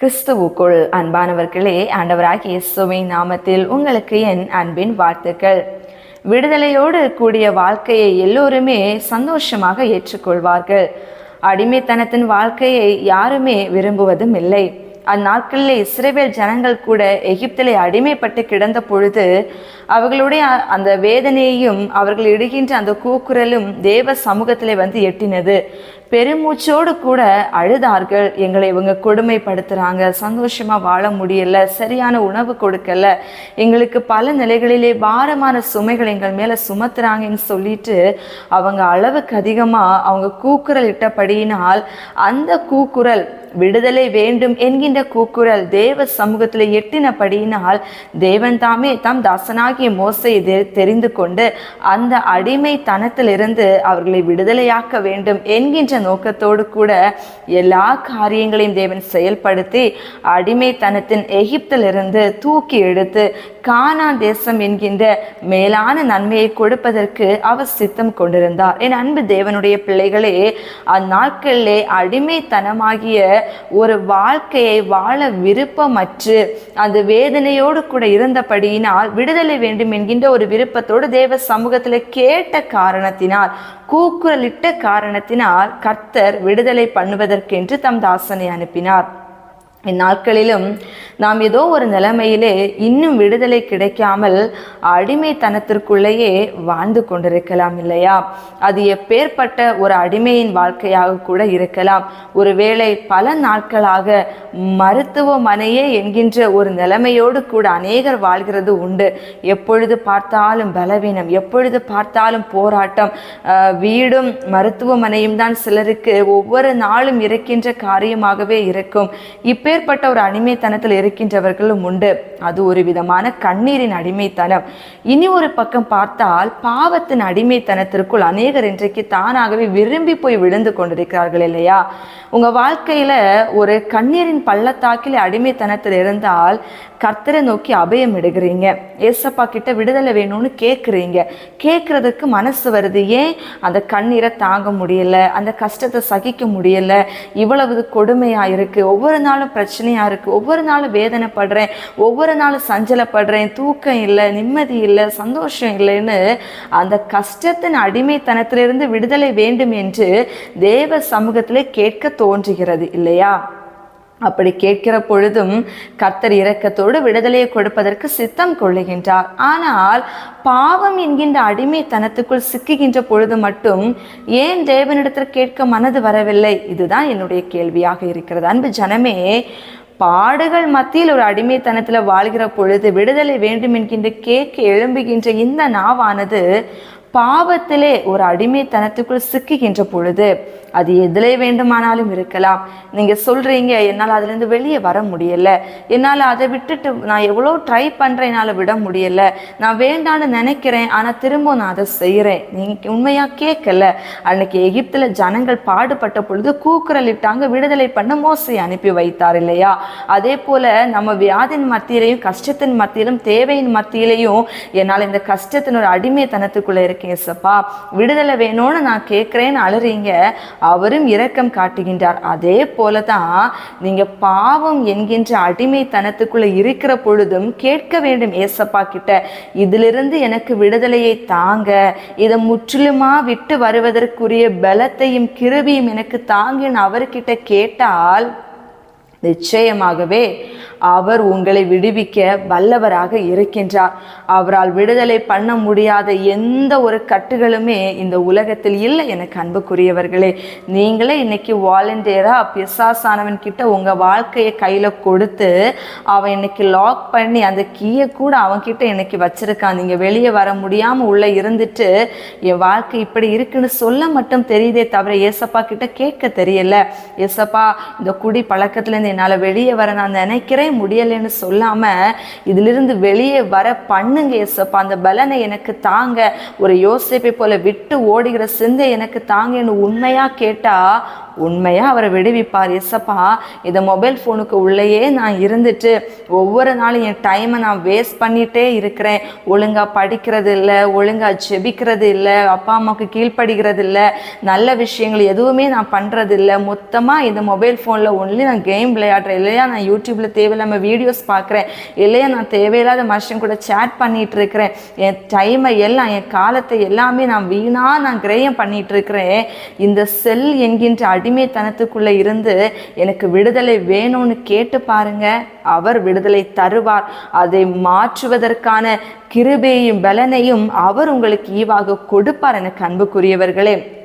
கிறிஸ்துவுக்குள் அன்பானவர்களே ஆண்டவராக இயேசுவின் நாமத்தில் உங்களுக்கு என் அன்பின் வாழ்த்துக்கள். விடுதலையோடு கூடிய வாழ்க்கையை எல்லோருமே சந்தோஷமாக ஏற்றுக்கொள்வார்கள். அடிமைத்தனத்தின் வாழ்க்கையை யாருமே விரும்புவதும் இல்லை. அந்நாட்களிலே இஸ்ரேவேல் ஜனங்கள் கூட எகிப்திலே அடிமைப்பட்டு கிடந்த பொழுது அவர்களுடைய அந்த வேதனையையும் அவர்கள் இடுகின்ற அந்த கூக்குரலும் தேவ சமூகத்திலே வந்து எட்டினது. பெருமூச்சோடு கூட அழுதார்கள். எங்களை இவங்க கொடுமைப்படுத்துகிறாங்க சந்தோஷமாக வாழ முடியல. சரியான உணவு கொடுக்கல. எங்களுக்கு பல நிலைகளிலே பாரமான சுமைகள் எங்கள் மேலே சுமத்துறாங்கன்னு சொல்லிட்டு அவங்க அளவுக்கு அதிகமாக அவங்க கூக்குரல் இட்டபடியினால் அந்த கூக்குரல் விடுதலை வேண்டும் என்கின்ற கூக்குரல் தேவ சமூகத்தில் எட்டினபடியினால் தேவன் தாமே தாம் தாசனாகிய மோசை தெரிந்து கொண்டு அந்த அடிமைத்தனத்திலிருந்து அவர்களை விடுதலையாக்க வேண்டும் என்கின்ற நோக்கத்தோடு கூட எல்லா காரியங்களையும் தேவன் செயல்படுத்தி அடிமைத்தனத்தின் எகிப்திலிருந்து தூக்கி எடுத்து கானா தேசம் என்கின்ற மேலான நன்மையை கொடுப்பதற்கு அவர் சித்தம் கொண்டிருந்தார். என் அன்பு தேவனுடைய பிள்ளைகளே அந்நாட்களிலே அடிமைத்தனமாகிய ஒரு வாழ்க்கையை வாழ விருப்பமற்று அந்த வேதனையோடு கூட இருந்தபடியினால் விடுதலை வேண்டும் என்கின்ற ஒரு விருப்பத்தோடு தேவ சமூகத்தில் கேட்ட காரணத்தினால் கூக்குரலிட்ட காரணத்தினால் கர்த்தர் விடுதலை பண்ணுவதற்கென்று தம் தாசனை அனுப்பினார். இந்நாட்களிலும் நாம் ஏதோ ஒரு நிலைமையிலே இன்னும் விடுதலை கிடைக்காமல் அடிமைத்தனத்திற்குள்ளேயே வாழ்ந்து கொண்டிருக்கலாம் இல்லையா? அது எப்பேற்பட்ட ஒரு அடிமையின் வாழ்க்கையாக கூட இருக்கலாம். ஒருவேளை பல நாட்களாக மருத்துவமனையே என்கின்ற ஒரு நிலைமையோடு கூட அநேகர் வாழ்கிறது உண்டு. எப்பொழுது பார்த்தாலும் பலவீனம் எப்பொழுது பார்த்தாலும் போராட்டம் வீடும் மருத்துவமனையும் தான் சிலருக்கு ஒவ்வொரு நாளும் இருக்கின்ற காரியமாகவே இருக்கும். இப்பேற்பட்ட ஒரு அடிமைத்தனத்தில் இருக்கின்றவர்களும் உண்டு. அது ஒரு விதமான கண்ணீரின் அடிமைத்தனம். இனி ஒரு பக்கம் பார்த்தால் பாவத்தின் அடிமைத்தனத்திற்குள் அநேகர் இன்றைக்கு தானாகவே விரும்பி போய் விழுந்து கொண்டிருக்கிறார்கள் இல்லையா? உங்க வாழ்க்கையில ஒரு கண்ணீரின் பள்ளத்தாக்கில் அடிமைத்தனத்தில் இருந்தால் கர்த்தரை நோக்கி அபயம் எடுக்கிறீங்க ஏசப்பா கிட்ட விடுதலை வேணும்னு கேட்குறீங்க கேட்குறதுக்கு மனசு வருது. ஏன்? அந்த கண்ணீரை தாங்க முடியல. அந்த கஷ்டத்தை சகிக்க முடியல. இவ்வளவு கொடுமையாக இருக்குது ஒவ்வொரு நாளும் பிரச்சனையாக இருக்குது ஒவ்வொரு நாளும் வேதனைப்படுறேன். ஒவ்வொரு நாளும் சஞ்சலப்படுறேன். தூக்கம் இல்லை நிம்மதி இல்லை சந்தோஷம் இல்லைன்னு அந்த கஷ்டத்தின் அடிமைத்தனத்திலிருந்து விடுதலை வேண்டும் என்று தேவ சமூகத்திலே கேட்க தோன்றுகிறது. இல்லையா? அப்படி கேட்கிற பொழுதும் கர்த்தர் இரக்கத்தோடு விடுதலையை கொடுப்பதற்கு சித்தம் கொள்ளுகின்றார். ஆனால் பாவம் என்கின்ற அடிமைத்தனத்துக்குள் சிக்குகின்ற பொழுது மட்டும் ஏன் தேவனிடத்தில் கேட்க மனது வரவில்லை? இதுதான் என்னுடைய கேள்வியாக இருக்கிறது. அன்பு ஜனமே பாடுகள் மத்தியில் ஒரு அடிமைத்தனத்தில் வாழ்கிற பொழுது விடுதலை வேண்டும் என்கின்ற கேட்க எழும்புகின்ற இந்த நாவானது பாவத்திலே ஒரு அடிமைத்தனத்துக்குள் சிக்குகின்ற பொழுது அது எதிலே வேண்டுமானாலும் இருக்கலாம். நீங்கள் சொல்கிறீங்க என்னால் அதுலேருந்து வெளியே வர முடியலை. என்னால் அதை விட்டுட்டு நான் எவ்வளோ ட்ரை பண்ணுறேன் என்னால் விட முடியலை. நான் வேண்டான்னு நினைக்கிறேன் ஆனால் திரும்ப நான் அதை செய்கிறேன் நீங்கள் உண்மையாக கேட்கல. அன்னைக்கு எகிப்தில் ஜனங்கள் பாடுபட்ட பொழுது கூக்குரலிட்டாங்க விடுதலை பண்ண மோசை அனுப்பி வைத்தார் இல்லையா? அதே போல் நம்ம வியாதின் மத்தியிலையும் கஷ்டத்தின் மத்தியிலும் தேவையின் மத்தியிலையும் என்னால் இந்த கஷ்டத்தின் ஒரு அடிமைத்தனத்துக்குள்ளே இருக்க கேசப்பா விடுதலை வேணும்னு நான் கேட்குறேன்னு அழுறீங்க. அவரும் இரக்கம் காட்டுகின்றார். அதே போல தான் நீங்கள் பாவம் என்கின்ற அடிமைத்தனத்துக்குள்ளே இருக்கிற பொழுதும் கேட்க வேண்டும் ஏசப்பா கிட்ட. இதிலிருந்து எனக்கு விடுதலையை தாங்க. இதை முற்றிலுமா விட்டு வருவதற்குரிய பலத்தையும் கிருபியும் எனக்கு தாங்கின்னு அவர்கிட்ட கேட்டால் நிச்சயமாகவே அவர் உங்களை விடுவிக்க வல்லவராக இருக்கின்றார். அவரால் விடுதலை பண்ண முடியாத எந்த ஒரு கட்டுகளுமே இந்த உலகத்தில் இல்லை எனக்கு அன்புக்குரியவர்களே. நீங்களே இன்னைக்கு வாலண்டியராக பிசாசானவன் கிட்ட உங்கள் வாழ்க்கையை கையில் கொடுத்து அவன் இன்னைக்கு லாக் பண்ணி அந்த கீயை கூட அவன்கிட்ட இன்னைக்கு வச்சிருக்கான். நீங்கள் வெளியே வர முடியாமல் உள்ளே இருந்துட்டு என் வாழ்க்கை இப்படி இருக்குன்னு சொல்ல மட்டும் தெரியுதே தவிர ஏசப்பா கிட்ட கேட்க தெரியல. ஏசப்பா இந்த குடி பழக்கத்துலேருந்து என்னால் வெளியே வர நான் நினைக்கிறேன். முடியலைன்னு சொல்லாமல் இதிலிருந்து வெளியே வர பண்ணுங்க ஏசப்பா அந்த பலனை எனக்கு தாங்க. ஒரு யோசிப்பை போல விட்டு ஓடுகிற சிந்தை எனக்கு தாங்கன்னு உண்மையாக கேட்டால் உண்மையாக அவரை விடுவிப்பார் எஸ்ஸப்பா இந்த மொபைல் ஃபோனுக்கு உள்ளேயே நான் இருந்துட்டு ஒவ்வொரு நாளும் என் டைமை நான் வேஸ்ட் பண்ணிகிட்டே இருக்கிறேன். ஒழுங்காக படிக்கிறது இல்லை ஒழுங்காக ஜெபிக்கிறது இல்லை அப்பா அம்மாவுக்கு கீழ்ப்படுகிறது இல்லை நல்ல விஷயங்கள் எதுவுமே நான் பண்ணுறது இல்லை. மொத்தமாக இந்த மொபைல் ஃபோனில் ஒன்லி நான் கேம் விளையாடுறேன். இல்லையா நான் யூடியூப்பில் தேவையில்லாமல் வீடியோஸ் பார்க்குறேன். இல்லையா நான் தேவையில்லாத மனுஷன் கூட சேட் பண்ணிட்டு இருக்கிறேன். என் டைமை எல்லாம் என் காலத்தை எல்லாமே நான் வீணாக நான் கிரயம் பண்ணிட்டு இருக்கிறேன். இந்த செல் என்கின்ற அடிமைத்தனத்துக்குள்ளே இருந்து எனக்கு விடுதலை வேணும்னு கேட்டு பாருங்க. அவர் விடுதலை தருவார். அதை மாற்றுவதற்கான கிருபையும் பலனையும் அவர் உங்களுக்கு ஈவாக கொடுப்பார் எனக்கு அன்புக்குரியவர்களே.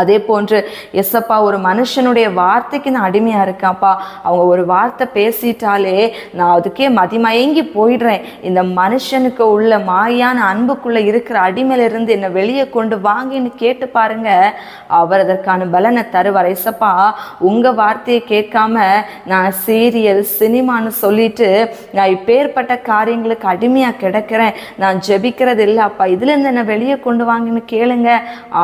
அதே போன்று எஸ்ஸப்பா ஒரு மனுஷனுடைய வார்த்தைக்கு நான் அடிமையாக இருக்கேன்ப்பா அவங்க ஒரு வார்த்தை பேசிட்டாலே நான் அதுக்கே மதிமயங்கி போயிடுறேன். இந்த மனுஷனுக்கு உள்ள மாயான அன்புக்குள்ளே இருக்கிற அடிமையிலிருந்து என்னை வெளியே கொண்டு வாங்கின்னு கேட்டு பாருங்க. அவர் அதற்கான பலனை தருவார். எஸ்ஸப்பா உங்கள் வார்த்தையை கேட்காம நான் சீரியல் சினிமான்னு சொல்லிட்டு நான் இப்பேற்பட்ட காரியங்களுக்கு அடிமையாக கிடக்கிறேன். நான் ஜெபிக்கிறது இல்லை அப்பா இதுலேருந்து என்னை வெளியே கொண்டு வாங்கின்னு கேளுங்க.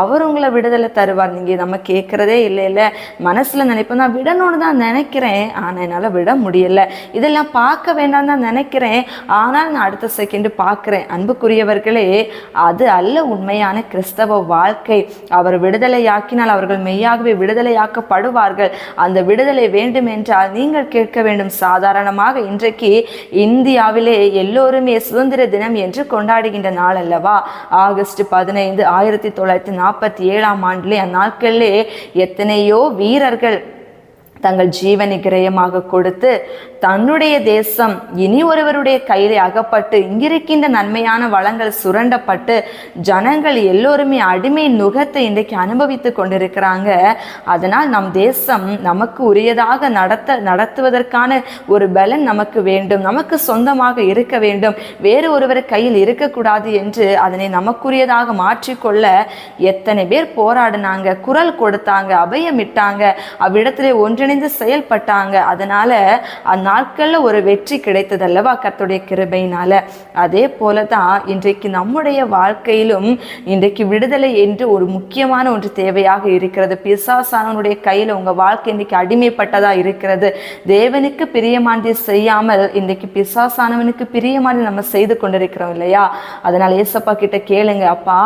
அவர் உங்களை விடுதலை தருவார். நீங்கள் நம்ம கேட்குறதே இல்லை இல்லை. மனசில் நினைப்போம். நான் விடணும்னு தான் நினைக்கிறேன். ஆனால் என்னால் விட முடியல. இதெல்லாம் பார்க்க வேண்டாம் தான் நினைக்கிறேன். ஆனால் நான் அடுத்த செகண்டு பார்க்குறேன். அன்புக்குரியவர்களே அது அல்ல உண்மையான கிறிஸ்தவ வாழ்க்கை. அவர் விடுதலையாக்கினால் அவர்கள் மெய்யாகவே விடுதலையாக்கப்படுவார்கள். அந்த விடுதலை வேண்டும் என்றால் நீங்கள் கேட்க வேண்டும். சாதாரணமாக இன்றைக்கு இந்தியாவிலே எல்லோருமே சுதந்திர தினம் என்று கொண்டாடுகின்ற நாள் அல்லவா? ஆகஸ்ட் பதினைந்து ஆயிரத்தி தொள்ளாயிரத்தி நாற்பத்தி ஏழாம் ஆண்டிலே நாட்களிலே எத்தனையோ வீரர்கள் தங்கள் ஜீவனை கிரயமாக கொடுத்து தன்னுடைய தேசம் இனி ஒருவருடைய கையிலே அகப்பட்டு இங்கிருக்கின்ற நன்மையான வளங்கள் சுரண்டப்பட்டு ஜனங்கள் எல்லோருமே அடிமை நுகத்தை இன்றைக்கு அனுபவித்து கொண்டிருக்கிறாங்க. அதனால் நம் தேசம் நமக்கு உரியதாக நடத்த நடத்துவதற்கான ஒரு பலன் நமக்கு வேண்டும். நமக்கு சொந்தமாக இருக்க வேண்டும். வேறு ஒருவர் கையில் இருக்கக்கூடாது என்று அதனை நமக்குரியதாக மாற்றிக்கொள்ள எத்தனை பேர் போராடினாங்க குரல் கொடுத்தாங்க அபயமிட்டாங்க. அவ்விடத்திலே ஒருங்கிணைந்து செயல்பட்டாங்க. அதனால அந்நாட்களில் ஒரு வெற்றி கிடைத்தது அல்லவா கத்துடைய கிருபையினால? அதே போல தான் இன்றைக்கு நம்முடைய வாழ்க்கையிலும் இன்றைக்கு விடுதலை என்று ஒரு முக்கியமான ஒன்று தேவையாக இருக்கிறது. பிசாசானவனுடைய கையில் உங்கள் வாழ்க்கை இன்றைக்கு அடிமைப்பட்டதா இருக்கிறது. தேவனுக்கு பிரியமானதை செய்யாமல் இன்றைக்கு பிசாசானவனுக்கு பிரியமானதை நம்ம செய்து கொண்டிருக்கிறோம் இல்லையா? அதனால் ஏசப்பா கிட்ட கேளுங்க அப்பா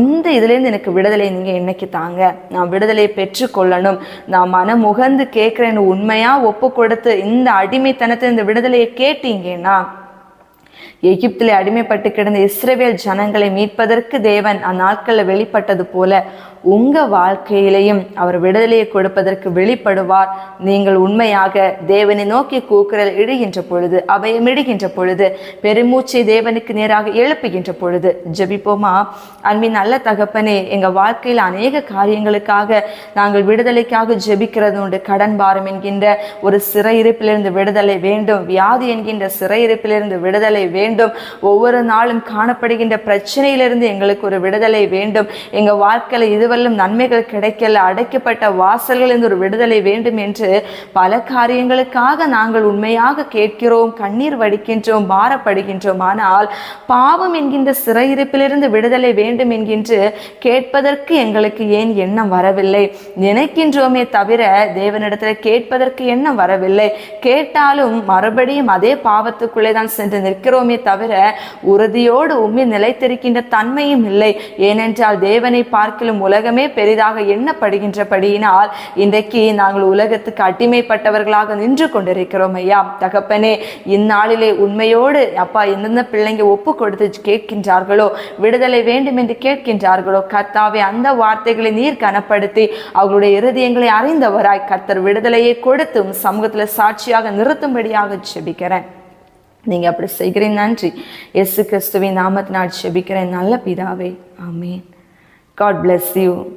இந்த இதுலேருந்து எனக்கு விடுதலை நீங்கள் என்னைக்கு தாங்க? நான் விடுதலையை பெற்றுக்கொள்ளணும். நான் மனம் கே கேட்குறேன்னு உண்மையாக ஒப்பு கொடுத்து இந்த அடிமைத்தனத்தை இந்த விடுதலையை கேட்டீங்கன்னா எகிப்திலே அடிமைப்பட்டு கிடந்த இஸ்ரவேல் ஜனங்களை மீட்பதற்கு தேவன் அந்நாட்களில் வெளிப்பட்டது போல உங்க வாழ்க்கையிலையும் அவர் விடுதலையை கொடுப்பதற்கு வெளிப்படுவார். நீங்கள் உண்மையாக தேவனை நோக்கி கூக்குரல் இடுகின்ற பொழுது அபயமிடுகின்ற பொழுது பெருமூச்சை தேவனுக்கு நேராக எழுப்புகின்ற பொழுது ஜபிப்போமா? அன்பின் நல்ல தகப்பனே எங்க வாழ்க்கையில் அநேக காரியங்களுக்காக நாங்கள் விடுதலைக்காக ஜெபிக்கிறது உண்டு. கடன் பாரம் என்கின்ற ஒரு சிறையிருப்பிலிருந்து விடுதலை வேண்டும். வியாதி என்கின்ற சிறையிருப்பிலிருந்து விடுதலை வேண்டும் வேண்டும். ஒவ்வொரு நாளும் காணப்படுகின்ற பிரச்சனையிலிருந்து எங்களுக்கு ஒரு விடுதலை வேண்டும். எங்கள் வாழ்க்கையில் இதுவரையும் நன்மைகள் கிடைக்கல. அடைக்கப்பட்ட வாசல்களிலிருந்து ஒரு விடுதலை வேண்டும் என்று பல காரியங்களுக்காக நாங்கள் உண்மையாக கேட்கிறோம் கண்ணீர் வடிக்கின்றோம் பாரப்படுகின்றோம். ஆனால் பாவம் என்கின்ற சிறையிருப்பிலிருந்து விடுதலை வேண்டும் என்கின்ற கேட்பதற்கு எங்களுக்கு ஏன் எண்ணம் வரவில்லை? நினைக்கின்றோமே தவிர தேவனிடத்தில் கேட்பதற்கு எண்ணம் வரவில்லை. கேட்டாலும் மறுபடியும் அதே பாவத்துக்குள்ளே தான் சென்று நிற்கிறோமே தவிர உறுதியோடு உண்மை நிலைத்திருக்கின்ற தன்மையும் இல்லை. ஏனென்றால் தேவனை பார்க்கிலும் உலகமே பெரிதாக எண்ணப்படுகின்றபடியினால் இன்றைக்கு நாங்கள் உலகத்துக்கு அடிமைப்பட்டவர்களாக நின்று கொண்டிருக்கிறோம் ஐயா. தகப்பனே இந்நாளிலே உண்மையோடு அப்பா எந்தெந்த பிள்ளைங்க ஒப்பு கொடுத்து கேட்கின்றார்களோ விடுதலை வேண்டும் என்று கேட்கின்றார்களோ கர்த்தாவே அந்த வார்த்தைகளை நீர் கனப்படுத்தி அவர்களுடைய இருதயங்களை அறிந்தவராய் கர்த்தர் விடுதலையை கொடுத்தும் சமூகத்தில் சாட்சியாக நிறுத்தும்படியாக செபிக்கிறேன் நீங்க அப்படி செய்கிறேன். நன்றி. எஸ் கிறிஸ்துவின் நாமத்தினால் செபிக்கிறேன். நல்ல பிதாவே. ஆமென். God bless you